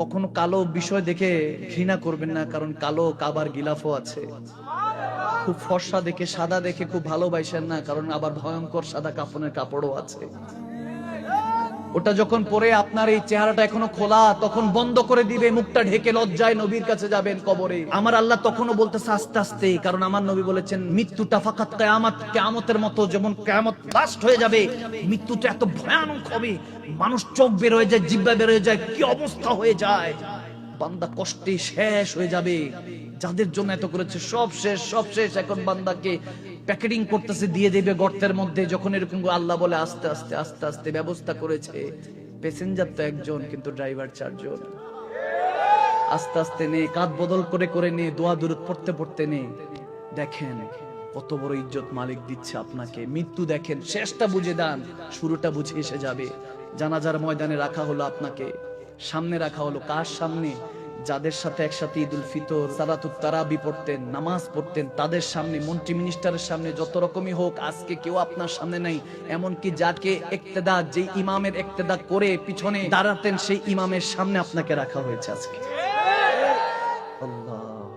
কখনো কালো বিষয় দেখে ঘৃণা করবেন না, কারণ কালো কাবার গিলাফও আছে। খুব ফর্সা দেখে, সাদা দেখে খুব ভালোবাসেন না, কারণ আবার ভয়ঙ্কর সাদা কাপনের কাপড়ও আছে। ওটা যখন পরে আপনার এই চেহারাটা এখনও খোলা, তখন বন্ধ করে দিবে, মুখটা ঢেকে লজ্জায় নবীর কাছে যাবেন কবরে। আমার আল্লাহ তখনও বলতেছে, আস্তে আস্তে, কারণ আমার নবী বলেছেন, মৃত্যুটা ফাঁকাত কেয়ামত, কেয়ামতের মতো যেমন কেয়ামত লাস্ট হয়ে যাবে, মৃত্যুটা এত ভয়ানক হবে, মানুষ চোখ বের হয়ে যায়, জিব্বা বের হয়ে যায়, কি অবস্থা হয়ে যায়। বান্দা কষ্টে শেষ হয়ে যাবে। যাদের জন্য এত করেছে, সব শেষ সব শেষ। এখন বান্দাকে প্যাকেটিং করতেছে, দিয়ে দেবে গর্তের মধ্যে। যখন এরকম আল্লাহ বলে, আস্তে আস্তে আস্তে আস্তে ব্যবস্থা করেছে। প্যাসেঞ্জার তো একজন, কিন্তু ড্রাইভার চারজন। আস্তে আস্তে নে, কাঁধ বদল করে করে নে, দোয়া দূরত পড়তে পড়তে নে। দেখেন কত বড় ইজ্জত মালিক দিচ্ছে আপনাকে। মৃত্যু দেখেন, শেষটা বুঝে দেন, শুরুটা বুঝে এসে যাবে। জানাজার ময়দানে রাখা হলো আপনাকে। সামনে রাখা হলো কার সামনে? যাদের সাথে একসাথে ঈদুল ফিতর, সালাতুত তারাবি পড়তেন, নামাজ পড়তেন, তাদের সামনে, মন্ত্রী মিনিস্টারের সামনে যত রকমই হোক, আজকে কেউ আপনার সামনে নাই। এমনকি যাকে একতেদা যে ইমামের একতেদা করে পিছনে দাঁড়াতেন, সেই ইমামের সামনে আপনাকে রাখা হয়েছে আজকে। আল্লাহ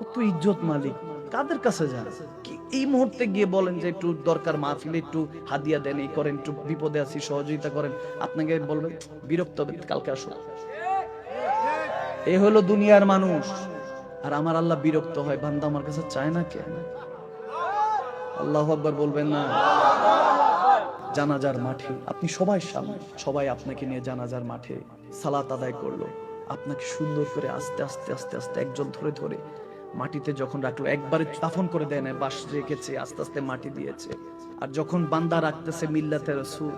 কত ইজ্জত মালিক। কাদের কাছে যান। এই মুহূর্তে গিয়ে বলেন যে একটু দরকার মাহফিলে, একটু হাদিয়া দেন, এই করেন, একটু বিপদে আছি, সহযোগিতা করেন। আপনাকে বলবেন, বিরক্ত হবে কালকে আসো এ হলো দুনিয়ার মানুষ। আর আমার আল্লাহ বিরক্ত হয়, বান্দা আমার কাছে চায় না কেন? আল্লাহ আকবার বলবেন না। জানাজার মাঠে, আপনি সবাই সামনে, সবাই আপনাকে নিয়ে জানাজার মাঠে সালাত আদায় করল। আপনাকে সুন্দর করে আস্তে আস্তে আস্তে আস্তে একজন ধরে ধরে মাটিতে যখন রাখল, একবারে দাফন করে দেয় না বাস রেখেছে, আস্তে আস্তে মাটি দিয়েছে। আর যখন বান্দা রাখতেছে মিল্লাতে রসুল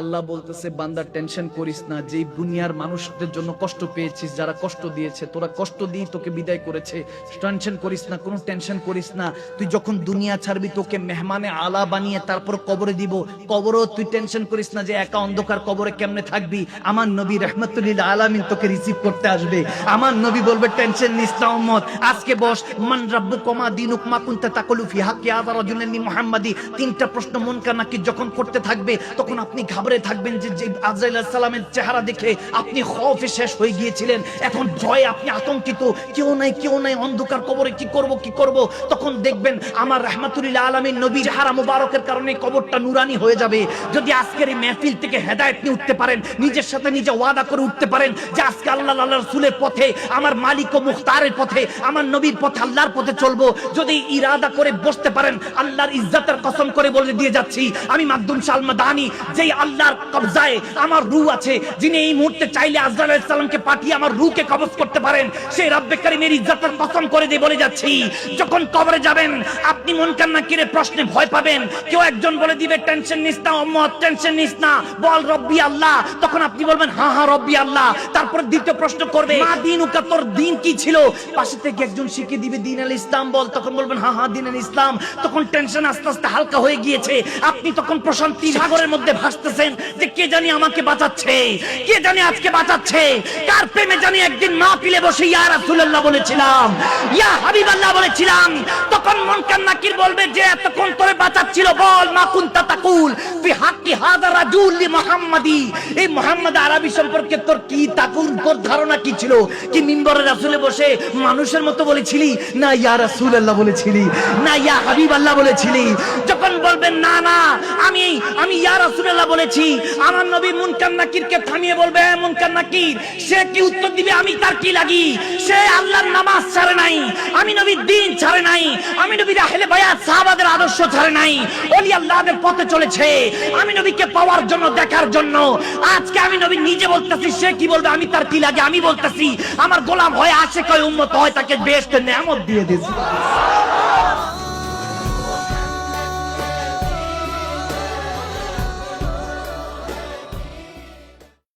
আল্লাহ বলতেছে, বান্দা টেনশন করিস না। যে দুনিয়ার মানুষদের জন্য কষ্ট পেয়েছিস, যারা কষ্ট দিয়েছে, তোরা কষ্ট দিয়ে তোকে বিদায় করেছে। টেনশন করিস না, কোনো টেনশন করিস না। তুই যখন দুনিয়া ছাড়বি, তোকে মেহমানে আলা বানিয়ে তারপর কবরে দিব। কবরও তুই টেনশন করিস না যে একা অন্ধকার কবরে কেমনে থাকবি। আমার নবী রহমতুল্লিল আলামিন তোকে রিসিভ করতে আসবে। আমার নবী বলবে টেনশন নিস না, উম্মত। আজকে বস, মান রাব্বু কমা দিনুক, মা কুনতা তাকুলু ফি হাক্কি আযা রাজুলিন মুহাম্মাদি তিনটা প্রশ্ন মন কানাকি যখন করতে থাকবে, তখন আপনি ঘাবড়ে থাকবেন যে যে আজরাইল সালামের চেহারা দেখে আপনি খৌফে শেষ হয়ে গিয়েছিলেন। এখন ভয়ে আপনি আতঙ্কিত। কেউ নাই কেউ নাই, অন্ধকার কবরে কি করব কি করব? তখন দেখবেন আমার রহমাতুল্লাহ আলামিন নবী চেহারা মুবারকের কারণে কবরটা নুরানি হয়ে যাবে। যদি আজকের এই মেহফিল থেকে হেদায়েত নিয়ে উঠতে পারেন, নিজের সাথে নিজে ওয়াদা করে উঠতে পারেন যে আজকে আল্লাহ আল্লাহ রাসূলের পথে, আমার মালিক ও মুখতারের পথে, আমার নবীর পথে, আল্লাহর পথে চলবো। যদি ইরাদা করে বসতে পারেন, আল্লাহর ইজ্জতের কসম করে বলে দিয়ে যাচ্ছি। আমি মাকদুম সালমা দানি যেই আল্লাহর কবজায় আমার রূহ আছে, যিনি এই মুহূর্তে চাইলে আজরাইল আলাইহিস পাঠিয়ে আমার রূহকে কবজ করতে পারেন, সেই রব্বে কারীমের ইজ্জতের কসম করে দিয়ে বলে যাচ্ছি, যখন কবরে যাবেন, আপনি মন কান্না কিরে প্রশ্নে ভয় পাবেন, কেউ একজন বলে দিবে, টেনশন নিস না, উম্মত, টেনশন নিস না, বল রব্বি আল্লাহ। তখন আপনি বলবেন হ্যাঁ হ্যাঁ রব্বি আল্লাহ। তারপর দ্বিতীয় প্রশ্ন করবে, মা দিন উকা তোর দিন কি ছিল? পাশে থেকে একজন শিখিয়ে দিবে দিন আল ইসলাম বল। তখন বলবেন, হা হ্যাঁ দিন আল ইসলাম। তখন টেনশন আস্তে আস্তে হালকা হয়ে গিয়েছে, আপনি তখন প্রশান্তি সাগরের মধ্যে ভাসতেছেন। যে কে জানি আমাকে বাঁচাচ্ছে? কে জানি আজকে বাঁচাচ্ছে? কার প্রেমে জানি একদিন না পিলে বসে ইয়া রাসূলুল্লাহ বলেছিলাম, ইয়া হাবিবাল্লাহ বলেছিলাম, তখন মন কান্নাকির বলবে যে, এতক্ষণ তোরে বাঁচাচ্ছিল বল, মা কুনতা তাকুল ফি হাক্কি হাযা রাজুল মুহাম্মাদি এই মুহাম্মদ আরবি সম্পর্কে তোর কি তাকুল তোর ধারণা কি ছিল? কি মিম্বরে রাসূলে বসে মানুষের মতো বলেছিলি? না, ইয়া রাসূলুল্লাহ বলেছিলি। না, ইয়া হাবিবাল্লাহ বলেছিলি। যখন বলবেন, না না, আমি আমি ইয়া রাসূলুল্লাহ বলেছি। আমার নবী মুনকার নাকিরকে থামিয়ে বলবে মুনকার নাকির, সে কি উত্তর দিবে? আমি তার কি লাগি? সে আল্লাহর নামাজ ছাড়ে আমি নবীর দিন ছাড়ে নাই। আমি নবীর আহলে বায়াত সাহাবাদের আদর্শ ছাড়ে নাই। ওলি আল্লাহদের পথে চলেছে। আমি নবীকে পাওয়ার জন্য, দেখার জন্য। আজকে আমি নবী নিজে বলতেছি, সে কি বলবে? আমি তার কি লাগে? আমি বলতেছি, আমার গোলাম হয় আসে কয় উম্মত হয়, তাকে বেস্ট নেয়ামত দিয়ে দিয়েছি।